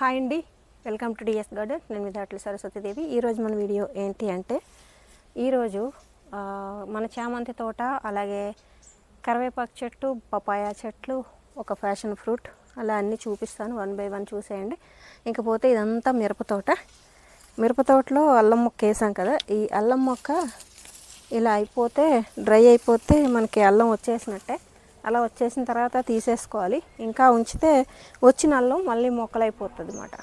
Hi అండి. Welcome to DS garden. నేను మీ సరస్వతిదేవి. ఈరోజు మన వీడియో ఏంటి అంటే ఈరోజు మన చామంతి తోట అలాగే కరివేపాకు చెట్టు పపాయ చెట్లు ఒక ఫ్యాషన్ ఫ్రూట్ అలా అన్నీ చూపిస్తాను. వన్ బై వన్ చూసేయండి. ఇంకపోతే ఇదంతా మిరప తోట. మిరప తోటలో అల్లం మొక్క వేసాం కదా. ఈ అల్లం మొక్క ఇలా అయిపోతే డ్రై అయిపోతే మనకి అల్లం వచ్చేసినట్టే. అలా వచ్చేసిన తర్వాత తీసేసుకోవాలి. ఇంకా ఉంచితే వచ్చిన అల్లం మళ్ళీ మొక్కలైపోతుంది అనమాట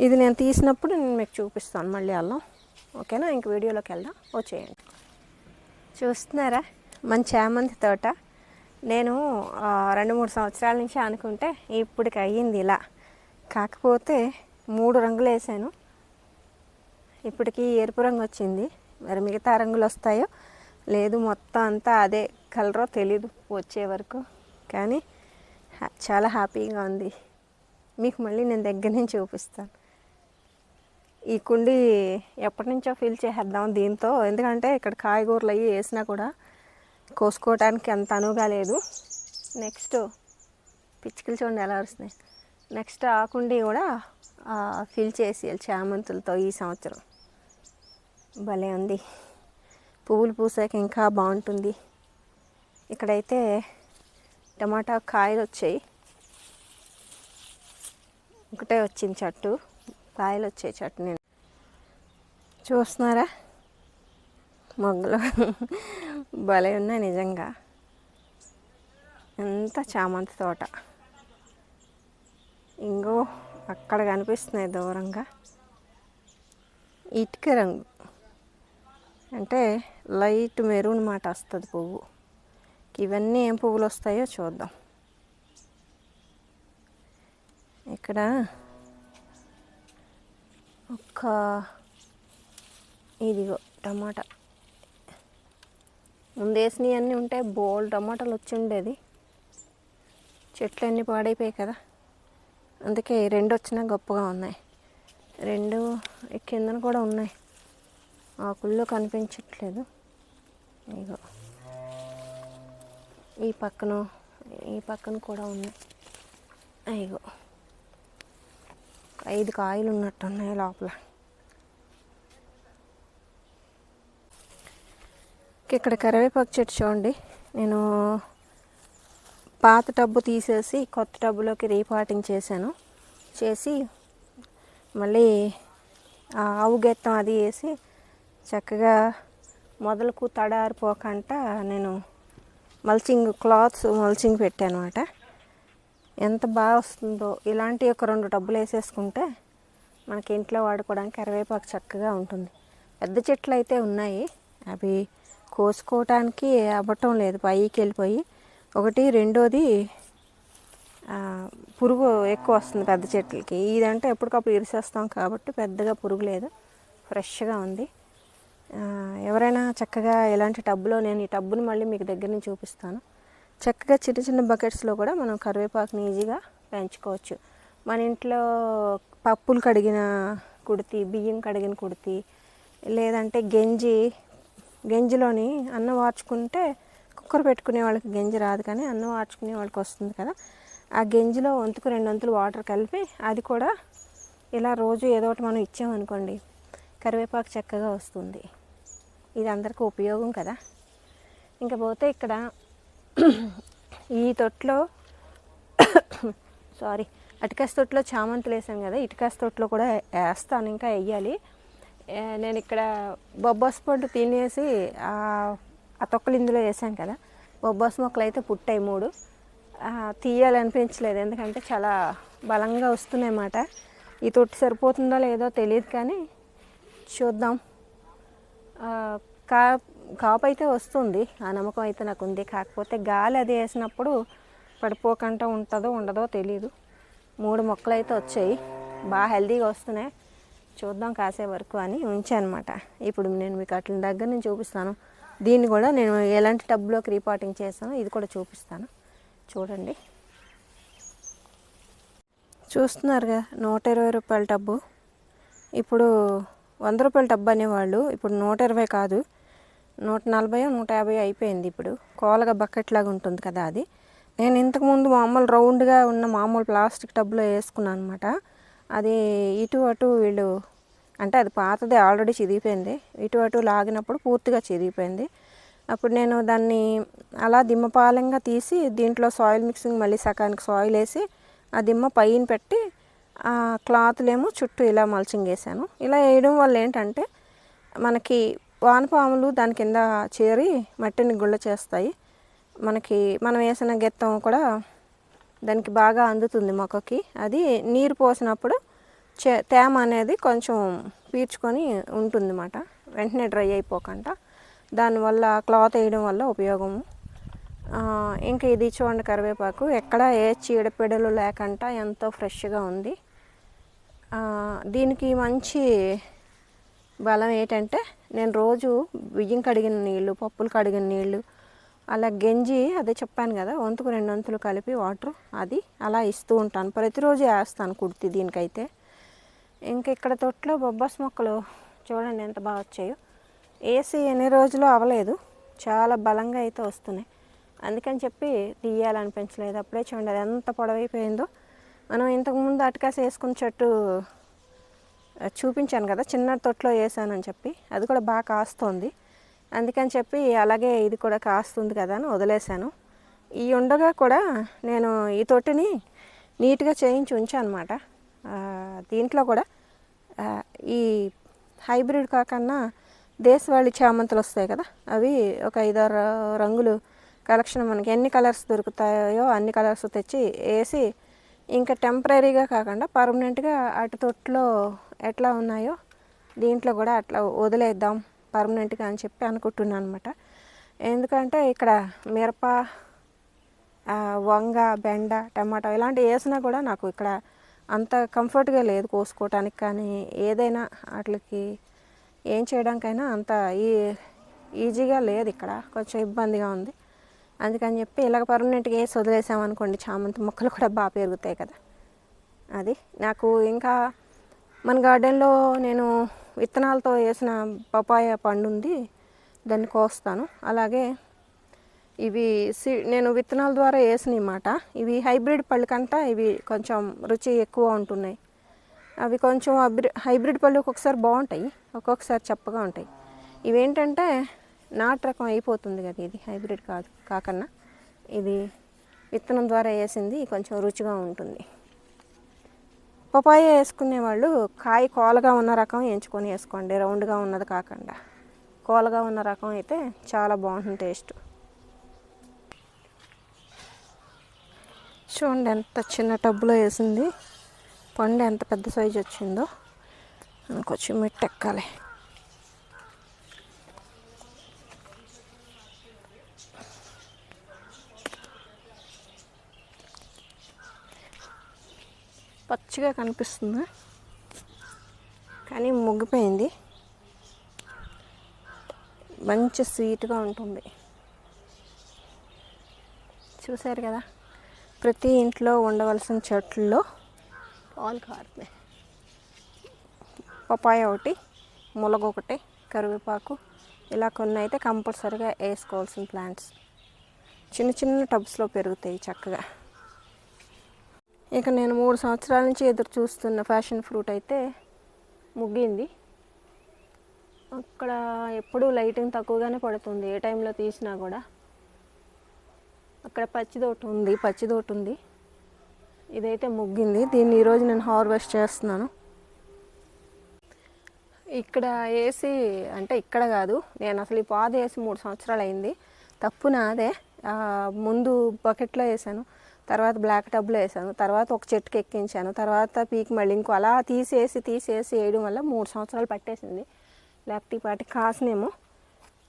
ఇది నేను తీసినప్పుడు నేను మీకు చూపిస్తాను మళ్ళీ అల్లం. ఓకేనా? ఇంక వీడియోలోకి వెళ్దాం. వచ్చేయండి. చూస్తున్నారా? మన చామంతి తోట. నేను రెండు మూడు సంవత్సరాల నుంచి అనుకుంటే ఇప్పటికి అయ్యింది ఇలా. కాకపోతే మూడు రంగులు వేసాను. ఇప్పటికి ఎరుపు రంగు వచ్చింది. మరి మిగతా రంగులు వస్తాయో లేదు మొత్తం అంతా అదే కలరో తెలీదు వచ్చే వరకు. కానీ హ్యా- చాలా హ్యాపీగా ఉంది. మీకు మళ్ళీ నేను దగ్గర నుంచి చూపిస్తాను. ఈ కుండి ఎప్పటి నుంచో ఫిల్ చేసేద్దాం దీంతో. ఎందుకంటే ఇక్కడ కాయగూరలు అవి వేసినా కూడా కోసుకోవడానికి అంత అనువుగా లేదు. నెక్స్ట్ పిచ్చుకలు చూడండి ఎలా వస్తున్నాయి. నెక్స్ట్ ఆ కుండి కూడా ఫిల్ చేసి చామంతులతో ఈ సంవత్సరం. భలే ఉంది. పువ్వులు పూసాక ఇంకా బాగుంటుంది. ఇక్కడైతే టమాటా కాయలు వచ్చాయి. ఒకటే వచ్చింది చెట్టు. కాయలు వచ్చాయి చెట్టు నేను చూస్తున్నారా? మొగ్గలు. భలే ఉన్నాయి నిజంగా. ఎంత చామంతి తోట. ఇంకో అక్కడ కనిపిస్తున్నాయి దూరంగా. ఇటుక రంగు. అంటే లైట్ మెరూన్ మాట వస్తుంది పువ్వు. ఇవన్నీ ఏం పువ్వులు వస్తాయో చూద్దాం. ఇక్కడ ఒక ఇదిగో టమాటా. ముందు అన్నీ ఉంటే బోల్ టమాటాలు వచ్చి ఉండేది చెట్లు అన్నీ పాడైపోయాయి కదా. అందుకే రెండు వచ్చినా గొప్పగా ఉన్నాయి. రెండు కిందన కూడా ఉన్నాయి. ఆకుల్లో కనిపించట్లేదు. ఇగో. ఈ పక్కన ఈ పక్కన కూడా ఉన్నాయి. ఇగో. ఐదు కాయలు ఉన్నట్టున్నాయి లోపల. ఇక్కడ కరివేపాకు చెట్టు చూడండి. నేను పాత టబ్బు తీసేసి కొత్త టబ్బులోకి రీపాటింగ్ చేశాను. చేసి మళ్ళీ ఆ ఆవు గెత్తం అది వేసి చక్కగా మొదలకు తడారిపోకుండా నేను మల్చింగ్ క్లాత్స్ మల్చింగ్ పెట్టాను అనమాట ఎంత బాగా వస్తుందో ఇలాంటి ఒక రెండు డబ్బులు వేసేసుకుంటే మనకి ఇంట్లో వాడుకోవడానికి కరివేపాకు చక్కగా ఉంటుంది. పెద్ద చెట్లు అయితే ఉన్నాయి. అవి కోసుకోవటానికి అవ్వటం లేదు పైకి వెళ్ళిపోయి. ఒకటి రెండోది పురుగు ఎక్కువ వస్తుంది పెద్ద చెట్లకి. ఇదంటే ఎప్పటికప్పుడు ఇరిసేస్తాం కాబట్టి పెద్దగా పురుగు లేదు. ఫ్రెష్గా ఉంది. ఎవరైనా చక్కగా ఇలాంటి టబ్బులో నేను ఈ టబ్బుని మళ్ళీ మీకు దగ్గర నుంచి చూపిస్తాను. చక్కగా చిన్న చిన్న బకెట్స్లో కూడా మనం కరివేపాకుని ఈజీగా పెంచుకోవచ్చు. మన ఇంట్లో పప్పులు కడిగిన కుడితి బియ్యం కడిగిన కుడితి లేదంటే గంజి గంజిలోని అన్నం వార్చుకుంటే కుక్కర్ పెట్టుకునే వాళ్ళకి గంజి రాదు కానీ అన్నం వార్చుకునే వాళ్ళకి వస్తుంది కదా. ఆ గంజిలో వంతుకు రెండు వంతులు వాటర్ కలిపి అది కూడా ఇలా రోజు ఏదో ఒకటి మనం ఇచ్చామనుకోండి కరివేపాకు చక్కగా వస్తుంది. ఇది అందరికీ ఉపయోగం కదా. ఇంకా పోతే ఇక్కడ ఈ తొట్లో సారీ అటుకాస్ తొట్లో చామంతులు వేసాం కదా ఇటుకాస్ తొట్లో కూడా వేస్తాను ఇంకా వేయాలి. నేను ఇక్కడ బొబ్బాస్ పండు తినేసి ఆ తొక్కలు ఇందులో వేసాం కదా. బొబ్బాస్ మొక్కలు అయితే పుట్టాయి మూడు. తీయాలనిపించలేదు ఎందుకంటే చాలా బలంగా వస్తున్నాయి అన్నమాట. ఈ తొట్టి సరిపోతుందో లేదో తెలియదు కానీ చూద్దాం. కా కాపు అయితే వస్తుంది. ఆ నమ్మకం అయితే నాకు ఉంది కాకపోతే గాలి అది వేసినప్పుడు పడిపోకుండా ఉంటుందో ఉండదో తెలియదు మూడు మొక్కలు అయితే వచ్చాయి. బాగా హెల్తీగా వస్తున్నాయి. చూద్దాం కాసే వరకు అని ఉంచానమాట. ఇప్పుడు నేను మీకు అట్ల దగ్గర నుంచి చూపిస్తాను. దీన్ని కూడా నేను ఎలాంటి టబ్లోకి రీపాటింగ్ చేస్తానో ఇది కూడా చూపిస్తాను. చూడండి. చూస్తున్నారుగా నూట ఇరవై రూపాయల టబ్బు. ఇప్పుడు వంద రూపాయల డబ్బు అనేవాళ్ళు. ఇప్పుడు నూట ఇరవై కాదు. నూట నలభై నూట యాభై అయిపోయింది ఇప్పుడు. కోలగా బకెట్ లాగా ఉంటుంది కదా అది. నేను ఇంతకుముందు మామూలు రౌండ్గా ఉన్న మామూలు ప్లాస్టిక్ టబ్లో వేసుకున్నాను అనమాట అది ఇటు అటు వీళ్ళు అంటే అది పాతది ఆల్రెడీ చిరిగిపోయింది ఇటు అటు లాగినప్పుడు పూర్తిగా చిరిగిపోయింది అప్పుడు నేను దాన్ని అలా దిమ్మపాలంగా తీసి దీంట్లో సాయిల్ మిక్సింగ్ మళ్ళీ సకానికి సాయిల్ వేసి ఆ దిమ్మ పైన పెట్టి క్లాత్లేమో చుట్టూ ఇలా మల్చింగ్ వేసాను ఇలా వేయడం వల్ల ఏంటంటే మనకి వానపాములు దాని కింద చేరి మట్టిని గుళ్ళ చేస్తాయి. మనకి మనం వేసిన గెత్తం కూడా దానికి బాగా అందుతుంది మొక్కకి. అది నీరు పోసినప్పుడు చే తేమ అనేది కొంచెం పీల్చుకొని ఉంటుంది అన్నమాట వెంటనే డ్రై అయిపోకుండా. దానివల్ల క్లాత్ వేయడం వల్ల ఉపయోగము. ఇంకా ఇది చూడండి కరివేపాకు. ఎక్కడ ఏ చీడపీడలు లేకుండా ఎంతో ఫ్రెష్గా ఉంది. దీనికి మంచి బలం ఏంటంటే నేను రోజు బియ్యం కడిగిన నీళ్ళు పప్పులు కడిగిన నీళ్ళు అలా గెంజి అదే చెప్పాను కదా వంతుకు రెండు వంతులు కలిపి వాటర్ అది అలా ఇస్తూ ఉంటాను. ప్రతిరోజు వేస్తాను కుర్తి దీనికైతే. ఇంక ఇక్కడ తొట్లో బొబ్బాస్ మొక్కలు చూడండి ఎంత బాగా వచ్చాయో. ఏసీ ఎన్ని రోజులు అవ్వలేదు చాలా బలంగా అయితే వస్తున్నాయి. అందుకని చెప్పి తీయాలనిపించలేదు. అప్పుడే చూడండి అది ఎంత పొడవైపోయిందో. మనం ఇంతకుముందు అటుకాసి వేసుకున్న చెట్టు చూపించాను కదా చిన్న తొట్లో వేసానని చెప్పి. అది కూడా బాగా కాస్తుంది. అందుకని చెప్పి అలాగే ఇది కూడా కాస్తుంది కదా అని వదిలేశాను. ఈ ఉండగా కూడా నేను ఈ తొట్టిని నీట్గా చేయించి ఉంచాను అనమాట దీంట్లో కూడా ఈ హైబ్రిడ్ కాకన్నా దేశవాళీ చామంతులు వస్తాయి కదా అవి ఒక ఐదారు రంగులు కలెక్షన్ మనకి ఎన్ని కలర్స్ దొరుకుతాయో అన్ని కలర్స్ తెచ్చి వేసి ఇంకా టెంపరీగా కాకుండా పర్మనెంట్గా అటు తొట్లో ఎట్లా ఉన్నాయో దీంట్లో కూడా అట్లా వదిలేద్దాం పర్మనెంట్గా అని చెప్పి అనుకుంటున్నాను అనమాట ఎందుకంటే ఇక్కడ మిరప వంగ బెండ టమాటా ఇలాంటివి వేసినా కూడా నాకు ఇక్కడ అంత కంఫర్ట్గా లేదు కోసుకోవటానికి కానీ ఏదైనా వాటికి ఏం చేయడానికైనా అంత ఈ ఈజీగా లేదు ఇక్కడ. కొంచెం ఇబ్బందిగా ఉంది. అందుకని చెప్పి ఇలాగ పర్మనెంట్గా వేసి వదిలేసామనుకోండి చామంతి మొక్కలు కూడా బాగా పెరుగుతాయి కదా. అది నాకు ఇంకా మన గార్డెన్లో నేను విత్తనాలతో వేసిన పపాయ పండు ఉంది దాన్ని కోస్తాను. అలాగే ఇవి సి నేను విత్తనాల ద్వారా వేసినాయి మాట ఇవి హైబ్రిడ్ పళ్ళు కంట ఇవి కొంచెం రుచి ఎక్కువ ఉంటున్నాయి. అవి కొంచెం అబ్రి హైబ్రిడ్ పళ్ళు ఒక్కొక్కసారి బాగుంటాయి ఒక్కొక్కసారి చప్పగా ఉంటాయి. ఇవేంటంటే నాటు రకం అయిపోతుంది కదా ఇది హైబ్రిడ్ కాదు కాకన్నా. ఇది విత్తనం ద్వారా వేసింది కొంచెం రుచిగా ఉంటుంది. పపాయ వేసుకునే వాళ్ళు కాయ కోలగా ఉన్న రకం ఎంచుకొని వేసుకోండి రౌండ్గా ఉన్నది కాకుండా. కోలగా ఉన్న రకం అయితే చాలా బాగుంటుంది టేస్ట్. చూడండి ఎంత చిన్న టబ్బులో వేసింది. పండు ఎంత పెద్ద సైజు వచ్చిందో. కొంచెం మెట్టెక్కాలి. పచ్చిగా కనిపిస్తుంది. కానీ ముగ్గిపోయింది. మంచి స్వీట్గా ఉంటుంది. చూశారు కదా? ప్రతి ఇంట్లో ఉండవలసిన చెట్లలో పాలు కారుతాయి పపాయ ఒకటి ములగ ఒకటి కరివేపాకు. ఇలా కొన్ని అయితే కంపల్సరీగా వేసుకోవాల్సిన ప్లాంట్స్. చిన్న చిన్న టబ్స్లో పెరుగుతాయి చక్కగా. ఇక నేను మూడు సంవత్సరాల నుంచి ఎదురు చూస్తున్న ఫ్యాషన్ ఫ్రూట్ అయితే ముగ్గింది. అక్కడ ఎప్పుడూ లైటింగ్ తక్కువగానే పడుతుంది ఏ టైంలో తీసినా కూడా. అక్కడ పచ్చిదోటి ఉంది పచ్చిదోటి ఉంది. ఇదైతే ముగ్గింది. దీన్ని ఈరోజు నేను హార్వెస్ట్ చేస్తున్నాను. ఇక్కడ వేసి అంటే ఇక్కడ కాదు నేను అసలు ఈ పాద వేసి మూడు సంవత్సరాలు అయింది. తప్పు నాదే ముందు బకెట్లో వేసాను. తర్వాత బ్లాక్ టబ్లో వేసాను తర్వాత ఒక చెట్టుకి ఎక్కించాను తర్వాత పీక్ మళ్ళీ ఇంకో అలా తీసేసి తీసేసి వేయడం వల్ల మూడు సంవత్సరాలు పట్టేసింది. లేకపోతే పాటి కాసినేమో.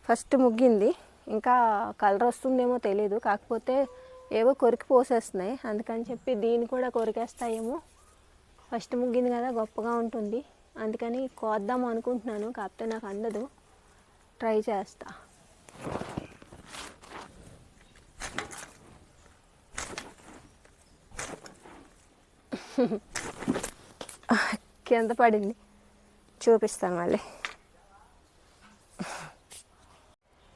ఫస్ట్ ముగ్గింది. ఇంకా కలర్ వస్తుందేమో తెలీదు. కాకపోతే ఏవో కొరికి పోసేస్తున్నాయి. అందుకని చెప్పి దీన్ని కూడా కొరికేస్తాయేమో. ఫస్ట్ ముగ్గింది కదా గొప్పగా ఉంటుంది. అందుకని కోద్దాం అనుకుంటున్నాను. కాకపోతే నాకు అందదు. ట్రై చేస్తా. కింద పడింది. చూపిస్తాను మళ్ళీ.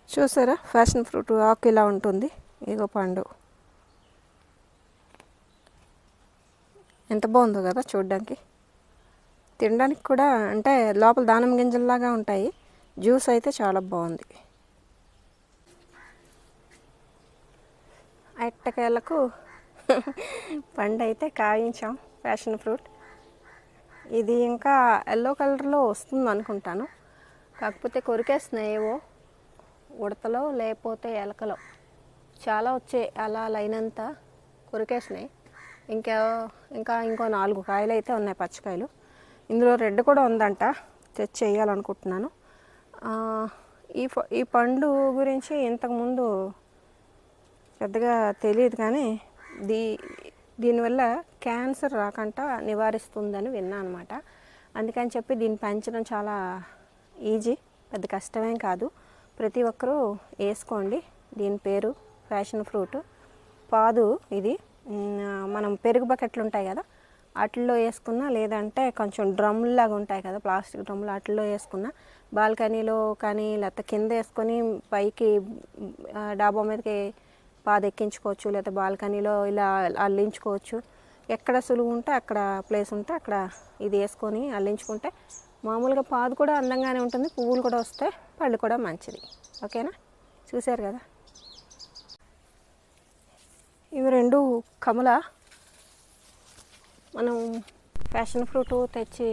చూసారా? ఫ్యాషన్ ఫ్రూట్ ఆకు ఇలా ఉంటుంది. ఇగో పండు. ఎంత బాగుందో కదా చూడ్డానికి. తినడానికి కూడా అంటే లోపల దానం గింజల్లాగా ఉంటాయి. జ్యూస్ అయితే చాలా బాగుంది. అట్టకేలకు పండు అయితే కాయించాం. Passion fruit. ఇది ఇంకా ఎల్లో కలర్లో వస్తుంది అనుకుంటాను కాకపోతే కొరికేస్తున్నాయి ఏవో. ఉడతలో లేకపోతే ఎలకలో. చాలా వచ్చాయి. అలా లైన్ అంతా కొరికేసినాయి. ఇంకా ఇంకా ఇంకో నాలుగు కాయలు అయితే ఉన్నాయి పచ్చకాయలు. ఇందులో రెడ్ కూడా ఉందంట. తెచ్చి చేయాలనుకుంటున్నాను. ఈ ఈ పండు గురించి ఇంతకుముందు పెద్దగా తెలియదు కానీ దీ దీనివల్ల క్యాన్సర్ రాకుండా నివారిస్తుందని విన్నా అనమాట అందుకని చెప్పి దీన్ని పెంచడం చాలా ఈజీ పెద్ద కష్టమేం కాదు. ప్రతి ఒక్కరూ వేసుకోండి. దీని పేరు ఫ్యాషన్ ఫ్రూట్. పాదు ఇది. మనం పెరుగు బకెట్లు ఉంటాయి కదా వాటిల్లో వేసుకున్నా లేదంటే కొంచెం డ్రమ్లాగా ఉంటాయి కదా ప్లాస్టిక్ డ్రమ్లు వాటిల్లో వేసుకున్నా బాల్కనీలో కానీ లేకపోతే కింద వేసుకొని పైకి డాబా మీదకి పాద ఎక్కించుకోవచ్చు బాల్కనీలో ఇలా అల్లించుకోవచ్చు. ఎక్కడ సులువు ఉంటే అక్కడ ప్లేస్ ఉంటే అక్కడ ఇది వేసుకొని అల్లించుకుంటే మామూలుగా పాదు కూడా అందంగానే ఉంటుంది పువ్వులు కూడా వస్తాయి పళ్ళు కూడా మంచిది. ఓకేనా? చూశారు కదా? ఇవి రెండు కమల. మనం ఫ్యాషన్ ఫ్రూట్ తెచ్చి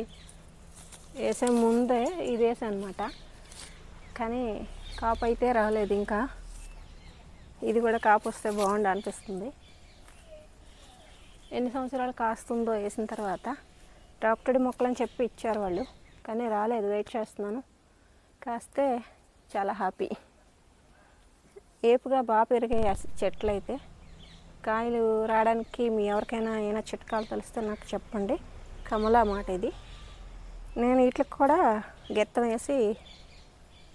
వేసే ముందే ఇది వేసానమాట. కానీ కాపు అయితే రాలేదు ఇంకా. ఇది కూడా కాపు వస్తే బాగుండు అనిపిస్తుంది. ఎన్ని సంవత్సరాలు కాస్తుందో వేసిన తర్వాత డాక్టర్డి మొక్కలని చెప్పి ఇచ్చారు వాళ్ళు కానీ రాలేదు వెయిట్ చేస్తున్నాను. కాస్తే చాలా హ్యాపీ. ఏపుగా బాగా పెరిగే చెట్లు అయితే. కాయలు రావడానికి మీ ఎవరికైనా ఏమైనా చిట్కాలు తెలిస్తే నాకు చెప్పండి. కమలా మాట ఇది. నేను వీటికి కూడా గెత్తం వేసి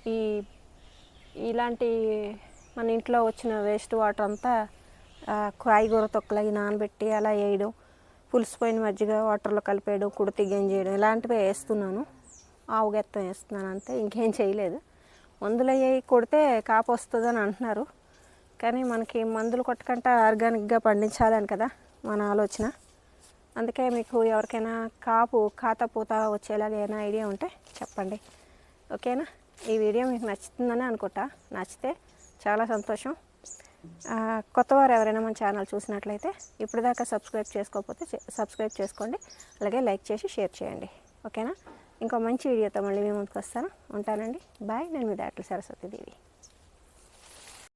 ఈ ఇలాంటి మన ఇంట్లో వచ్చిన వేస్ట్ వాటర్ అంతా కాయగూర తొక్కలు అవి నానబెట్టి అలా వేయడం పులిసిపోయిన మజ్జిగ వాటర్లో కలిపేయడం కుడితి చేయడం ఇలాంటివి వేస్తున్నాను. ఆవుగెత్తం వేస్తున్నాను అంతే ఇంకేం చేయలేదు. మందులు అయ్యి కొడితే కాపు వస్తుందని అంటున్నారు. కానీ మనకి మందులు కొట్టకుండా ఆర్గానిక్గా పండించాలని కదా మన ఆలోచన. అందుకే మీకు ఎవరికైనా కాపు ఖాతా పూత వచ్చేలాగా ఏమైనా ఐడియా ఉంటే చెప్పండి. ఓకేనా? ఈ వీడియో మీకు నచ్చుతుందని అనుకుంటా. నచ్చితే చాలా సంతోషం. కొత్తవారు ఎవరైనా మన ఛానల్ చూసినట్లయితే ఇప్పటిదాకా సబ్స్క్రైబ్ చేసుకోకపోతే సబ్స్క్రైబ్ చేసుకోండి. అలాగే లైక్ చేసి షేర్ చేయండి. ఓకేనా? ఇంకో మంచి వీడియోతో మళ్ళీ మీ ముందుకు వస్తాను ఉంటానండి. బాయ్. నేను మీ దాట్ల సరస్వతి దేవి.